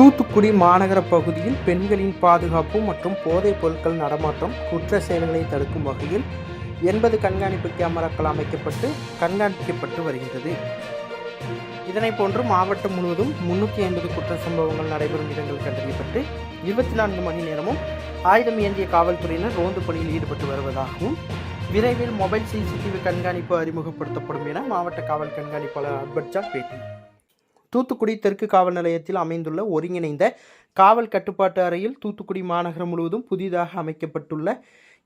தூத்துக்குடி மாநகர பகுதியில் பெண்களின் பாதுகாப்பு மற்றும் போதைப் பொருட்கள் நடமாட்டம் குற்ற செயல்களை தடுக்கும் வகையில் எண்பது கண்காணிப்பு கேமராக்கள் அமைக்கப்பட்டு கண்காணிக்கப்பட்டு வருகிறது இதனைப் போன்று மாவட்டம் முழுவதும் முன்னூற்றி ஐம்பது குற்ற சம்பவங்கள் நடைபெறும் இடங்கள் கண்டறியப்பட்டு இருபத்தி நான்கு மணி நேரமும் ஆயுதம் ஏந்திய காவல்துறையினர் ரோந்து பணியில் ஈடுபட்டு வருவதாகவும் விரைவில் மொபைல் சிசிடிவி கண்காணிப்பு அறிமுகப்படுத்தப்படும் என மாவட்ட காவல் கண்காணிப்பாளர் அல்பர்ட் பேட்டி. தூத்துக்குடி தெற்கு காவல் நிலையத்தில் அமைந்துள்ள ஒருங்கிணைந்த காவல் கட்டுப்பாட்டு அறையில் தூத்துக்குடி மாநகரம் முழுவதும் புதிதாக அமைக்கப்பட்டுள்ள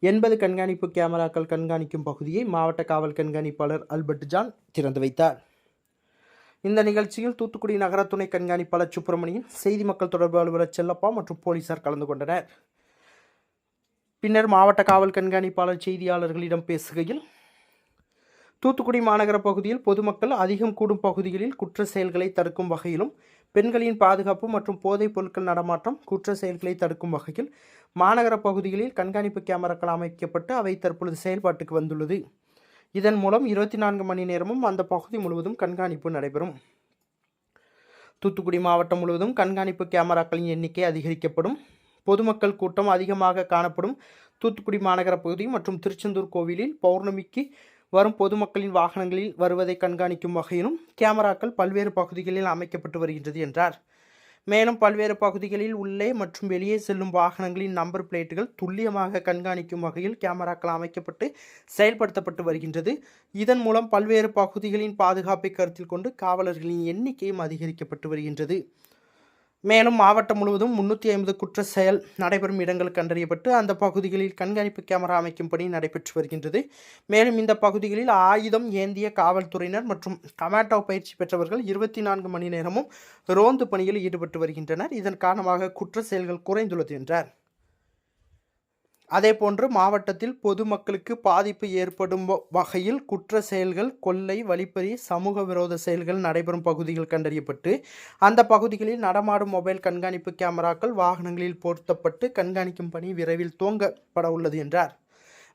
எண்பது கண்காணிப்பு கேமராக்கள் கண்காணிக்கும் பகுதியை மாவட்ட காவல் கண்காணிப்பாளர் அல்பர்ட் ஜான் திறந்து வைத்தார். இந்த நிகழ்ச்சியில் தூத்துக்குடி நகர துணை கண்காணிப்பாளர் சுப்பிரமணியன் செய்தி மக்கள் தொடர்பு அலுவலர் செல்லப்பா மற்றும் போலீசார் கலந்து கொண்டனர். பின்னர் மாவட்ட காவல் கண்காணிப்பாளர் செய்தியாளர்களிடம் பேசுகையில் தூத்துக்குடி மாநகர பகுதியில் பொதுமக்கள் அதிகம் கூடும் பகுதிகளில் குற்ற செயல்களை தடுக்கும் வகையிலும் பெண்களின் பாதுகாப்பு மற்றும் போதைப் பொருட்கள் நடமாட்டம் குற்ற செயல்களை தடுக்கும் வகையில் மாநகர பகுதிகளில் கண்காணிப்பு கேமராக்கள் அமைக்கப்பட்டு அவை தற்பொழுது செயல்பாட்டுக்கு வந்துள்ளது. இதன் மூலம் இருபத்தி நான்கு மணி நேரமும் அந்த பகுதி முழுவதும் கண்காணிப்பு நடைபெறும். தூத்துக்குடி மாவட்டம் முழுவதும் கண்காணிப்பு கேமராக்களின் எண்ணிக்கை அதிகரிக்கப்படும். பொதுமக்கள் கூட்டம் அதிகமாக காணப்படும் தூத்துக்குடி மாநகர பகுதி மற்றும் திருச்செந்தூர் கோவிலில் பௌர்ணமிக்கு வரும் பொதுமக்களின் வாகனங்களில் வருவதை கண்காணிக்கும் வகையிலும் கேமராக்கள் பல்வேறு பகுதிகளில் அமைக்கப்பட்டு வருகின்றது என்றார். மேலும் பல்வேறு பகுதிகளில் உள்ளே மற்றும் வெளியே செல்லும் வாகனங்களின் நம்பர் பிளேட்டுகள் துல்லியமாக கண்காணிக்கும் வகையில் கேமராக்கள் அமைக்கப்பட்டு செயல்படுத்தப்பட்டு வருகின்றது. இதன் மூலம் பல்வேறு பகுதிகளின் பாதுகாப்பை கருத்தில் கொண்டு காவலர்களின் எண்ணிக்கையும் அதிகரிக்கப்பட்டு வருகின்றது. மேலும் மாவட்டம் முழுவதும் முன்னூற்றி ஐம்பது குற்ற செயல் நடைபெறும் இடங்கள் கண்டறியப்பட்டு அந்த பகுதிகளில் கண்காணிப்பு கேமரா அமைக்கும் பணி நடைபெற்று வருகின்றது. மேலும் இந்த பகுதிகளில் ஆயுதம் ஏந்திய காவல்துறையினர் மற்றும் கமாட்டோ பயிற்சி பெற்றவர்கள் இருபத்தி நான்கு மணி நேரமும் ரோந்து பணியில் ஈடுபட்டு வருகின்றனர். இதன் காரணமாக குற்ற செயல்கள் குறைந்துள்ளது என்றார். அதேபோன்று மாவட்டத்தில் பொதுமக்களுக்கு பாதிப்பு ஏற்படும் வகையில் குற்ற செயல்கள் கொள்ளை வழிப்பறி சமூக விரோத செயல்கள் நடைபெறும் பகுதிகள் கண்டறியப்பட்டு அந்த பகுதிகளில் நடமாடும் மொபைல் கண்காணிப்பு கேமராக்கள் வாகனங்களில் பொருத்தப்பட்டு கண்காணிக்கும் பணி விரைவில் துவங்கப்பட உள்ளது என்றார்.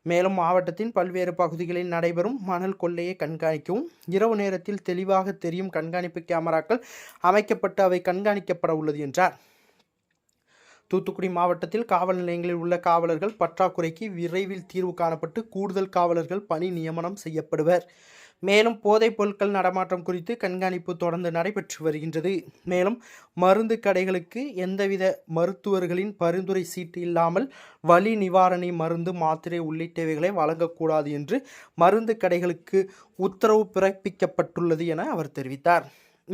மேலும் மாவட்டத்தின் பல்வேறு பகுதிகளில் நடைபெறும் மணல் கொள்ளையை கண்காணிக்கவும் இரவு நேரத்தில் தெளிவாக தெரியும் கண்காணிப்பு கேமராக்கள் அமைக்கப்பட்டு அவை கண்காணிக்கப்பட உள்ளது என்றார். தூத்துக்குடி மாவட்டத்தில் காவல் நிலையங்களில் உள்ள காவலர்கள் பற்றாக்குறைக்கு விரைவில் தீர்வு காணப்பட்டு கூடுதல் காவலர்கள் பணி நியமனம் செய்யப்படுவர். மேலும் போதைப் பொருட்கள் நடமாட்டம் குறித்து கண்காணிப்பு தொடர்ந்து நடைபெற்று வருகின்றது. மேலும் மருந்து கடைகளுக்கு எந்தவித மருத்துவர்களின் பரிந்துரை சீட்டு இல்லாமல் வலி நிவாரணி மருந்து மாத்திரை உள்ளிட்டவைகளை வழங்கக்கூடாது என்று மருந்து கடைகளுக்கு உத்தரவு பிறப்பிக்கப்பட்டுள்ளது என அவர் தெரிவித்தார்.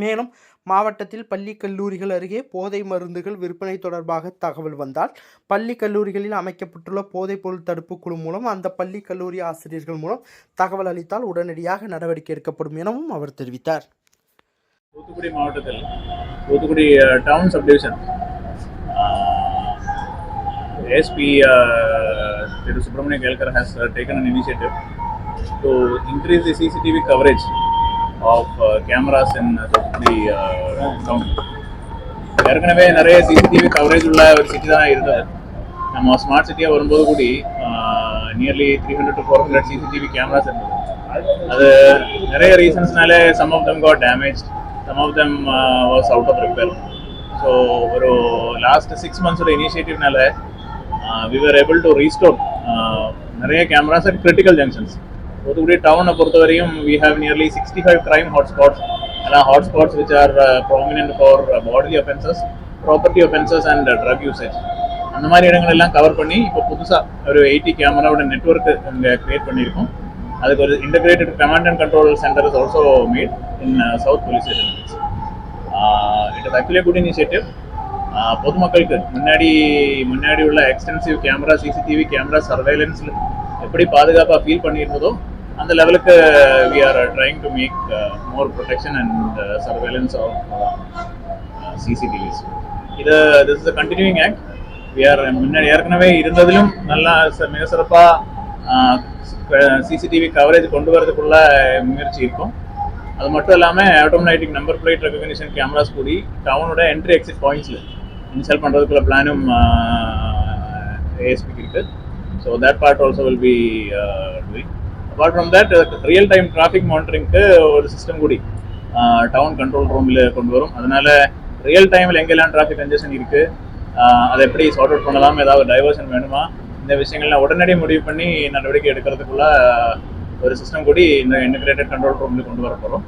மேலும் மாவட்டத்தில் பள்ளி கல்லூரிகள் அருகே போதை மருந்துகள் விற்பனை தொடர்பாக தகவல் வந்தால் பள்ளி கல்லூரிகளில் அமைக்கப்பட்டுள்ள போதைப் பொருள் தடுப்பு குழு மூலம் அந்த பள்ளி கல்லூரி ஆசிரியர்கள் மூலம் தகவல் அளித்தால் உடனடியாக நடவடிக்கை எடுக்கப்படும் எனவும் அவர் தெரிவித்தார். தூத்துக்குடி மாவட்டத்தில் Thoothukudi town subdivision SP Thiru. Subramania Kelkar has taken an initiative initiative to increase the CCTV coverage of cameras in Thoothukudi uh, ஏற்கனவே நிறைய சிசிடிவி கவரேஜ் உள்ள ஒரு சிட்டி தான் இருந்தது. நம்ம ஸ்மார்ட் சிட்டியாக வரும்போது கூடி nearly three hundred to four hundred CCTV cameras இருந்தது. அது நிறைய ரீசன்ஸ்னாலே some of them got damage some of them was out of repair so ஒரு லாஸ்ட் சிக்ஸ் மந்த்ஸோட இனிஷியேட்டிவ்னால we are able to restore நிறைய cameras at critical junctions Thoothukudi டவுனை பொறுத்தவரையும் we have nearly sixty five crime hotspots எல்லாம் hotspots which are prominent for bodily offences property offences and drug usage அந்த மாதிரி இடங்கள் எல்லாம் cover பண்ணி இப்போ புதுசாக ஒரு எயிட்டி கேமராவோட நெட்ஒர்க் இங்கே கிரியேட் பண்ணியிருக்கோம். அதுக்கு ஒரு integrated command and control centre is also made in south police station it is actually good initiative பொதுமக்களுக்கு முன்னாடி முன்னாடி உள்ள எக்ஸ்டென்சிவ் கேமரா சிசிடிவி கேமரா சர்வேலன்ஸில் எப்படி பாதுகாப்பாக ஃபீல் பண்ணியிருந்ததோ அந்த லெவலுக்கு we are trying to make more protection and surveillance of CCTVs இது this is a continuing act we are முன்னாடி ஏற்கனவே இருந்ததிலும் நல்லா ச- மிக சிறப்பாக சிசிடிவி கவரேஜ் கொண்டு வரதுக்குள்ள முயற்சி இருக்கும். அது மட்டும் இல்லாமல் automatic number plate recognition cameras கூடி டவுனோட என்ட்ரி எக்ஸிட் பாயிண்ட்ஸில் இன்ஸ்டால் பண்ணுறதுக்குள்ள பிளானும் ஏஎஸ்பிக்கு இருக்குது so that part also will be doing apart from that real time traffic மானிட்டரிங்க்கு ஒரு சிஸ்டம் கூடி டவுன் கண்ட்ரோல் ரூமில் கொண்டு வரும். அதனால ரியல் டைமில் எங்கெல்லாம் டிராஃபிக் கன்ஜெஷன் இருக்குது அதை எப்படி சார்ட் அவுட் பண்ணலாம் ஏதாவது டைவர்ஷன் வேணுமா இந்த விஷயங்கள்லாம் உடனடி முடிவு பண்ணி நடவடிக்கை எடுக்கிறதுக்குள்ள ஒரு சிஸ்டம் கூடி இந்த இன்டகிரேட்டட் கண்ட்ரோல் ரூமில் கொண்டு வர போகிறோம்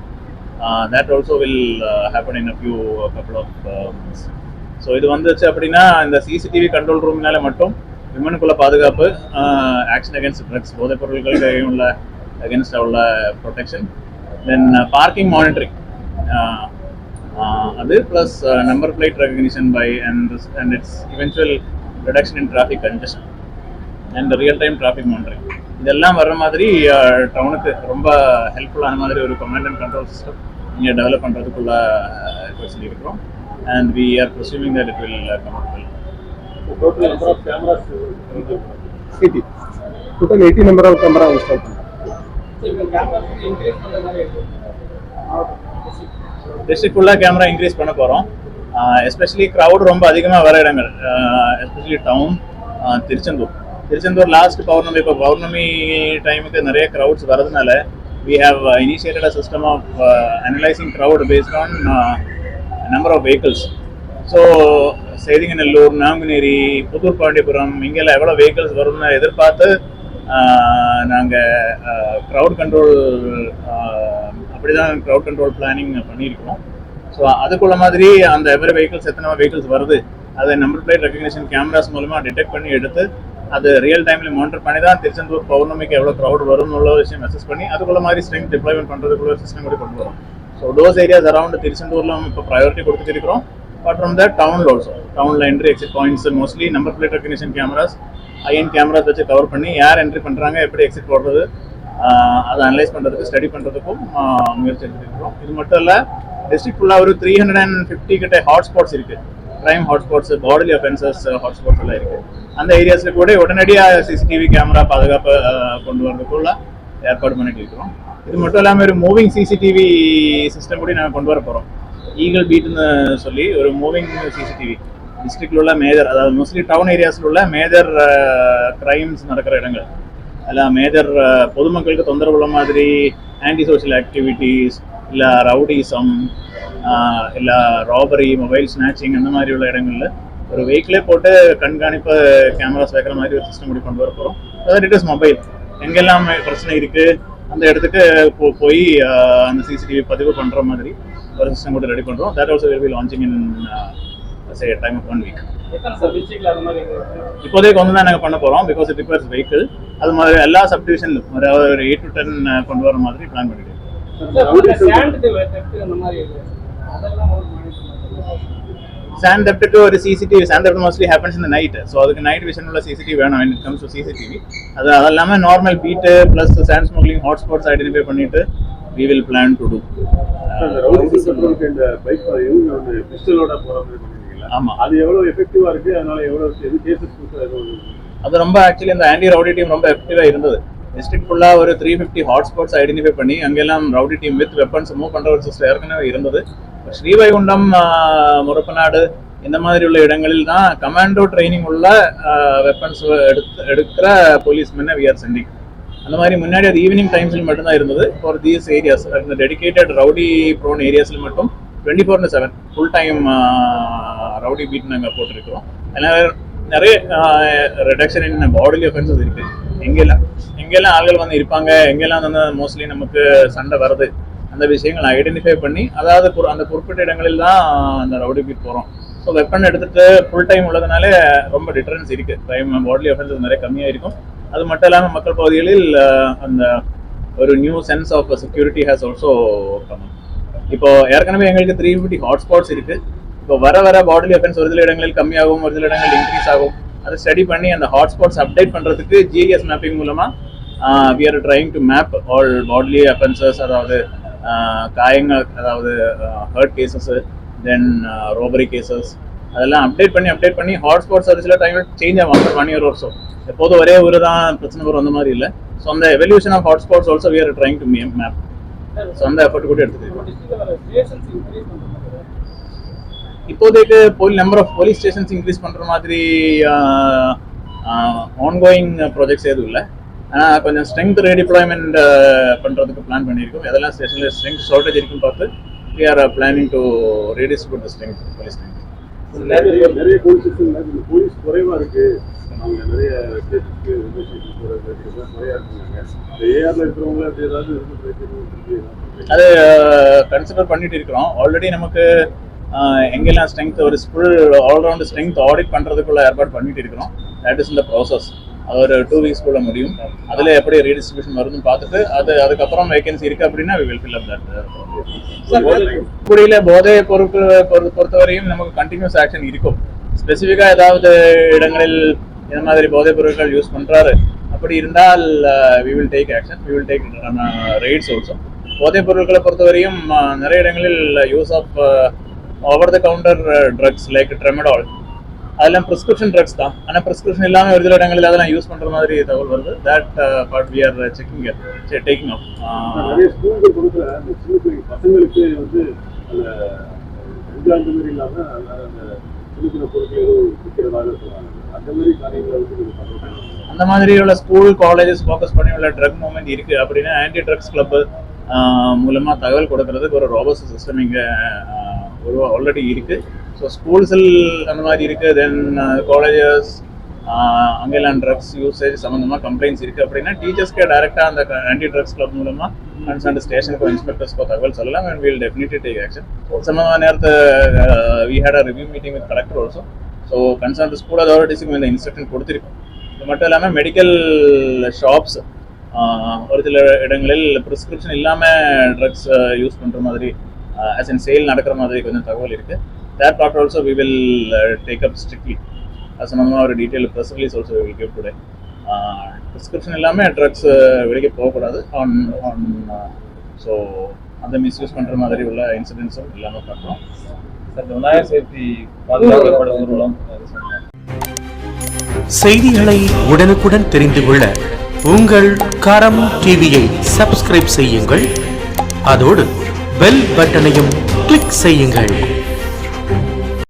that also will happen in a few couple of so இது வந்துச்சு அப்படின்னா இந்த சிசிடிவி கண்ட்ரோல் ரூம்னால மட்டும் விமனுக்குள்ள பாதுகாப்பு ஆக்ஷன் அகேன்ஸ்ட் ட்ரக்ஸ் போதைப் பொருட்களுக்கு உள்ள அகேன்ஸ்ட் உள்ள ப்ரொடெக்ஷன் தென் பார்க்கிங் மானிட்டரிங் அது plus number plate recognition by and and it's eventual reduction in traffic congestion and real time traffic monitoring இதெல்லாம் வர்ற மாதிரி டவுனுக்கு ரொம்ப ஹெல்ப்ஃபுல்லான மாதிரி ஒரு கமாண்ட் அண்ட் கண்ட்ரோல் சிஸ்டம் நீங்கள் டெவலப் பண்ணுறதுக்குள்ள எஃபர்ட் சொல்லியிருக்கிறோம் and we are proceeding that it will come total number of cameras eighty total eighty district ஃபுல்லாக கேமரா இன்க்ரீஸ் பண்ண போகிறோம் எஸ்பெஷலி க்ரௌட் ரொம்ப அதிகமாக வர இடங்கள் especially town Tiruchendur. Tiruchendur last பௌர்ணமி இப்போ பௌர்ணமி டைமுக்கு நிறைய க்ரௌட்ஸ் வரதுனால we have initiated a system of analysing crowd based on number of vehicles so Seydunganallur Nanguneri Pudur Pandiyapuram இங்கெல்லாம் எவ்வளோ வெஹிக்கிள்ஸ் வரும்னு எதிர்பார்த்து நாங்கள் க்ரௌட் கண்ட்ரோல் அப்படி தான் க்ரௌட் கண்ட்ரோல் பிளானிங் பண்ணியிருக்கிறோம். ஸோ அதுக்குள்ள மாதிரி அந்த எவ்வளோ வெஹிக்கிள்ஸ் எத்தனை வெஹிக்கிள்ஸ் வருது அதை நம்பர் பிளேட் ரெக்கக்னிஷன் கேமராஸ் மூலமாக டிடெக்ட் பண்ணி எடுத்து அது ரியல் டைமில் மானிட்டர் பண்ணி தான் திருச்செந்தூர் பௌர்ணமிக்கு எவ்வளோ க்ரௌட் வரும்னு உள்ள விஷயம் மெசேஜ் பண்ணி அதுக்குள்ள மாதிரி ஸ்ட்ரென்த் டிப்ளாய்மெண்ட் பண்ணுறதுக்குள்ள சிஸ்டம் கூட கொண்டு வரும். ஸோ டோஸ் ஏரியாஸ் அரௌண்ட் திருச்செந்தூரில் இப்போ ப்ரையாரிட்டி கொடுத்துட்டு இருக்கிறோம். But from the town also டவுனில் entry exit points mostly number plate recognition cameras IN cameras வச்சு கவர் பண்ணி யார் என்ட்ரி பண்ணுறாங்க எப்படி எக்ஸிட் போடுறது அதை அனலைஸ் பண்ணுறதுக்கு ஸ்டடி பண்ணுறதுக்கும் முயற்சி எடுத்துருக்கிறோம் இது மட்டும் இல்லை டிஸ்ட்ரிக்ட் ஃபுல்லாக ஒரு த்ரீ ஹண்ட்ரட் அண்ட் ஃபிஃப்டி கிட்ட ஹாட்ஸ்பாட்ஸ் இருக்குது crime hotspots bodily offences hotspots எல்லாம் இருக்குது அந்த ஏரியாஸில் கூட உடனடியாக சிசிடிவி கேமரா பாதுகாப்பு கொண்டு வரதுக்குள்ள ஏற்பாடு பண்ணிட்டு இருக்கிறோம். இது மட்டும் இல்லாமல் ஒரு மூவிங் சிசிடிவி சிஸ்டம் கூட நாங்கள் கொண்டு வர போகிறோம் ஈகிள் பீட்டுன்னு சொல்லி ஒரு மூவிங் சிசிடிவி டிஸ்ட்ரிக்ட்ல உள்ள மேஜர் அதாவது மோஸ்ட்லி டவுன் ஏரியாஸில் உள்ள மேஜர் கிரைம்ஸ் நடக்கிற இடங்கள். எல்லாம் மேஜர் பொதுமக்களுக்கு தொந்தரவு உள்ள மாதிரி ஆன்டி சோஷியல் ஆக்டிவிட்டீஸ் இல்லை ரவுடிசம் இல்லை ராபரி மொபைல் ஸ்நாச்சிங் அந்த மாதிரி உள்ள இடங்களில் ஒரு வெஹிக்கிளே போட்டு கண்காணிப்பு கேமராஸ் வைக்கிற மாதிரி ஒரு சிஸ்டம் கூட கொண்டு வர போகிறோம் அதாவது இட் இஸ் மொபைல் எங்கெல்லாம் பிரச்சனை இருக்குது அந்த இடத்துக்கு போ- போய் அந்த சிசிடிவி பதிவு பண்ணுற மாதிரி ஒரு சிஸ்டம் கூட ரெடி பண்றோம். That also will be launching in say time of one week இப்போதைக்கு ஒன்று தான் நாங்கள் பண்ண போகிறோம் பிகாஸ் இட் ரிக்வயர்ஸ் வெஹிக்கிள் அது மாதிரி எல்லா சப்டிவிஷன்லும் ஒரு ஒரு எயிட் டு டென் கொண்டு வர மாதிரி பிளான் பண்ணிட்டு. சாண்ட் தெப்ட்டுக்கு ஒரு CCTV sand theft mostly happens இந்த நைட் ஸோ அதுக்கு நைட் விஷன் உள்ள சிசிடிவி வேணும். இட் கம்ஸ் டு சிசிடிவி அது அது இல்லாமல் normal beat plus sand smuggling hotspots identify பண்ணிட்டு we will plan to do அந்த ரவுடி கண்ட்ரோலுக்கு இந்த பைக் இவங்க வந்து பிஸ்டலோட போற மாதிரி பண்ணிருக்கீங்களா ஆமா. அது எவ்வளவு எஃபெக்டிவா இருக்கு? அதனால எவ்வளவு எது கேசஸ் அது ரொம்ப ஆக்சுவலி அந்த ஆன்டி ரவுடி டீம் ரொம்ப எஃபெக்டிவாக இருந்தது. டிஸ்ட்ரிக்ட் ஃபுல்லாக ஒரு த்ரீ ஃபிஃப்டி ஹாட்ஸ்பாட்ஸ் ஐடென்டிஃபை பண்ணி அங்கெல்லாம் rowdy team with weapons move பண்ணுற ஒரு ஏற்கனவே இருந்தது. ஸ்ரீவைகுண்டம் முரப்பநாடு இந்த மாதிரி உள்ள இடங்களில் தான் கமாண்டோ ட்ரைனிங் உள்ள வெப்பன்ஸ் எடுத்து எடுக்கிற போலீஸ் மென்னை வி ஆர் சென்டிங் அந்த மாதிரி முன்னாடி அது ஈவினிங் டைம்ஸில் மட்டும்தான் இருந்தது. ஃபார் தீஸ் ஏரியாஸ் இந்த டெடிகேட்டட் ரவுடி ப்ரோன் ஏரியாஸில் மட்டும் twenty four seven full time rowdy beat நாங்கள் போட்டிருக்கிறோம். அதனால நிறைய ரிடக்ஷன் இன் பாடிலி அஃபென்சஸ் இருக்கு. எங்கெல்லாம் எங்கெல்லாம் ஆள்கள் வந்து இருப்பாங்க எங்கெல்லாம் வந்து மோஸ்ட்லி நமக்கு சண்டை வருது அந்த விஷயங்களை ஐடென்டிஃபை பண்ணி அதாவது அந்த குறிப்பிட்ட இடங்களில் தான் அந்த ரவுடி பீட் போகிறோம் ஸோ வெப்பன் எடுத்துட்டு ஃபுல் டைம் உள்ளதுனால ரொம்ப டிஃபரன்ஸ் இருக்கு. டைம் பாடிலி அஃபென்சஸ் நிறைய கம்மியாக இருக்கும் அது மட்டும் இல்லாமல் மக்கள் பகுதிகளில் அந்த ஒரு new sense of security has also இப்போ ஏற்கனவே எங்களுக்கு த்ரீ ஃபிஃப்டி ஹாட்ஸ்பாட்ஸ் இருக்கு. இப்போ வர வர பாடிலி அஃபென்ஸ் ஒரு சில இடங்களில் கம்மியாகும் ஒரு சில இடங்களில் இன்க்ரீஸ் ஆகும். அதை ஸ்டடி பண்ணி அந்த ஹாட்ஸ்பாட்ஸ் அப்டேட் பண்ணுறதுக்கு ஜிஎஸ் மேப்பிங் மூலமாக we are trying to map all bodily offences அதாவது காயங்கள் அதாவது hurt cases then robbery cases அதெல்லாம் அப்டேட் பண்ணி அப்டேட் பண்ணி ஹாட்ஸ்பாட் ஒரு சில டைம் சேஞ்ச் ஆகும். ஆஃப்டர் ஒன் இயர் வருஷம் எப்போதும் ஒரே ஒரு தான் பிரச்சனை வரும் அந்த மாதிரி இல்லை. ஸோ அந்த evolution of hotspots also we're trying to map so அந்த எஃபர்ட் கூட எடுத்துக்கிறோம் இப்போதைக்கு போலி number of police stations increase பண்ற மாதிரி ஆன்கோயிங் ப்ராஜெக்ட்ஸ் எதுவும் இல்லை. ஆனால் கொஞ்சம் ஸ்ட்ரென்த் ரீடிப்ளாய்மெண்ட் பண்றதுக்கு பிளான் பண்ணியிருக்கோம். எதெல்லாம் ஸ்டேஷனில் ஸ்ட்ரென்த் ஷார்ட்டேஜ் இருக்குன்னு பார்த்து we are planning to redistribute the the police police. நிறைய நிறைய போலீஸ் ஸ்டேஷன்ல போலீஸ் குறைவா இருக்கு. அவங்க நிறைய கேஸுக்கு இன்வெஸ்டிகேஷன் போறது குறையா ஏஆர்ல இருக்கிறவங்க அப்படி ஏதாவது இருந்து பிரச்சனை அது கன்சிடர் பண்ணிட்டு இருக்கிறோம். ஆல்ரெடி நமக்கு எங்கெல்லாம் ஸ்ட்ரென்த் ஒரு full all round strength audit பண்ணுறதுக்குள்ள ஏற்பாடு பண்ணிட்டு இருக்கிறோம். தட் இஸ் இந்த ப்ராசஸ் ஒரு டூ வீக்ஸ்க்குள்ள முடியும். அதில் எப்படி ரீடிஸ்ட்ரிபியூஷன் வருதுன்னு பார்த்துட்டு அது அதுக்கப்புறம் வேகன்சி இருக்கு அப்படின்னா we will fill up that. குடியில போதை பொருட்கள் பொறு- பொறுத்தவரையும் நமக்கு கண்டினியூஸ் ஆக்ஷன் இருக்கும். ஸ்பெசிஃபிக்காக ஏதாவது இடங்களில் இந்த மாதிரி போதைப் பொருட்கள் யூஸ் பண்றாரு. அப்படி இருந்தால் we will take action we will take raids also போதைப் பொருட்களை பொறுத்தவரையும் uh, நிறைய இடங்களில் use of over the counter drugs like tramadol அதெல்லாம் ப்ரிஸ்கிரிப்ஷன் ட்ரக்ஸ் தான். ஆனால் ப்ரிஸ்கிரிப்ஷன் இல்லாமல் ஒரு சில இடங்களில் அதெல்லாம் யூஸ் பண்ணுற மாதிரி தகவல் வருது. That but we are checking taking of நிறைய ஸ்கூல்கள் கொடுக்குற அந்த சின்ன பிள்ளை பசங்களுக்கு வந்து அந்த கஞ்சா அந்த மாதிரி இல்லாம அந்த அந்த சின்ன சின்ன பொருட்கள் ஏதோ விற்கிறதாக சொல்றாங்க. அந்த மாதிரி காரியங்களை வந்து நீங்க பண்ணுறது அந்த மாதிரி உள்ள ஸ்கூல் காலேஜஸ் ஃபோக்கஸ் பண்ணி உள்ள ட்ரக் மூவ்மெண்ட் இருக்கு அப்படின்னா ஆன்டி ட்ரக்ஸ் கிளப் மூலமா தகவல் கொடுக்கறதுக்கு ஒரு ரோபோஸ் சிஸ்டம் இங்க ஒரு ஆல்ரெடி இருக்கு. ஸோ ஸ்கூல்ஸில் அந்த மாதிரி இருக்குது தென் காலேஜஸ் அங்கெல்லாம் ட்ரக்ஸ் யூசேஜ் சம்மந்தமாக கம்ப்ளைண்ட்ஸ் இருக்குது அப்படின்னா டீச்சர்ஸ்க்கே டேரெக்டாக அந்த ஆன்டி ட்ரக்ஸ் கிளப் மூலமாக கன்சர்ன் ஸ்டேஷனுக்கோ இன்ஸ்பெக்டர்ஸ்க்கோ தகவல் சொல்லலாம் and we'll definitely take action சம்மந்தமான நேரத்தை we had a review meeting with collector also so concern school அதாரிட்டிஸுக்கு இந்த இன்ஸ்ட்ரக்ஷன் கொடுத்துருக்கோம். இது மட்டும் இல்லாமல் மெடிக்கல் ஷாப்ஸ் ஒரு சில இடங்களில் ப்ரிஸ்கிரிப்ஷன் இல்லாமல் ட்ரக்ஸ் யூஸ் பண்ணுற மாதிரி ஆஸ் இன் சேல் நடக்கிற மாதிரி கொஞ்சம் தகவல் இருக்குது that part also we will take up strictly அது சம்மந்தமாக ஒரு detail press release also will give today prescription இல்லாமல் ட்ரக்ஸ் வெளியே போகக்கூடாது. ஆன் ஆன் ஸோ அந்த மிஸ்யூஸ் பண்ணுற மாதிரி உள்ள இன்சிடென்ட்ஸும் இல்லாமல் பார்க்குறோம் சார் விநாயகர் சதுர்த்தி பாதுகாக்கப்படும். செய்திகளை உடனுக்குடன் தெரிந்து கொள்ள உங்கள் கரம் டிவியை சப்ஸ்கிரைப் செய்யுங்கள். அதோடு பெல் பட்டனையும் கிளிக் செய்யுங்கள்.